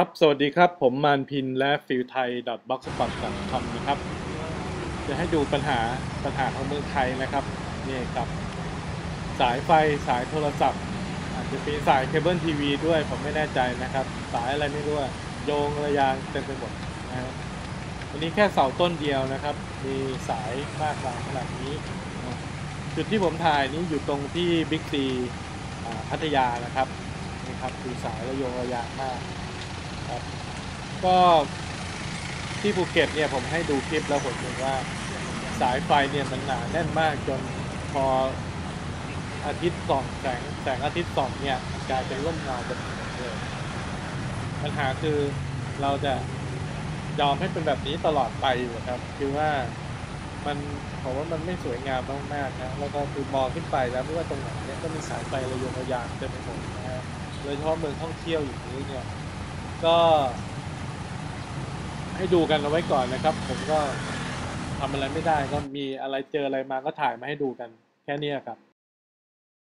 ครับ สวัสดีครับ ผมมานพินและฟิลไทย b l o g s p o t c o m นะครับ จะให้ดูปัญหาปัญหาของเมืองไทยนะครับ นี่ครับ สายไฟสายโทรศัพท์ อาจจะมีสายเคเบิลทีวีด้วย ผมไม่แน่ใจนะครับ สายอะไรไม่รู้โยงระยางเต็มไปหมดนะวันนี้แค่เสาต้นเดียวนะครับ มีสายมากมายขนาดนี้ จุดที่ผมถ่ายนี้อยู่ตรงที่บิ๊กซีพัทยานะครับ นี่ครับคือสายระโยงระยางมาก ก็ที่ภูเก็ตเนี่ยผมให้ดูคลิปแล้วผมเห็นว่าสายไฟเนี่ยมันหนาแน่นมากจนพออาทิตย์ส่องแสงแสงอาทิตย์ส่องเนี่ยกลายเป็นร่มเงาแบบนี้เลยปัญหาคือเราจะยอมให้เป็นแบบนี้ตลอดไปอยู่ครับ คือว่ามันผมว่ามันไม่สวยงามมากๆนะแล้วก็คือมองขึ้นไปแล้วไม่ว่าตรงไหนเนี่ยก็มีสายไฟระยงระยางเต็มไปหมดนะฮะโดยเฉพาะเมืองท่องเที่ยวอย่างนี้เนี่ย ก็ ให้ดูกันเอาไว้ก่อนนะครับ ผมก็ทำอะไรไม่ได้ก็มีอะไรเจออะไรมาก็ถ่ายมาให้ดูกันแค่เนี้ยครับ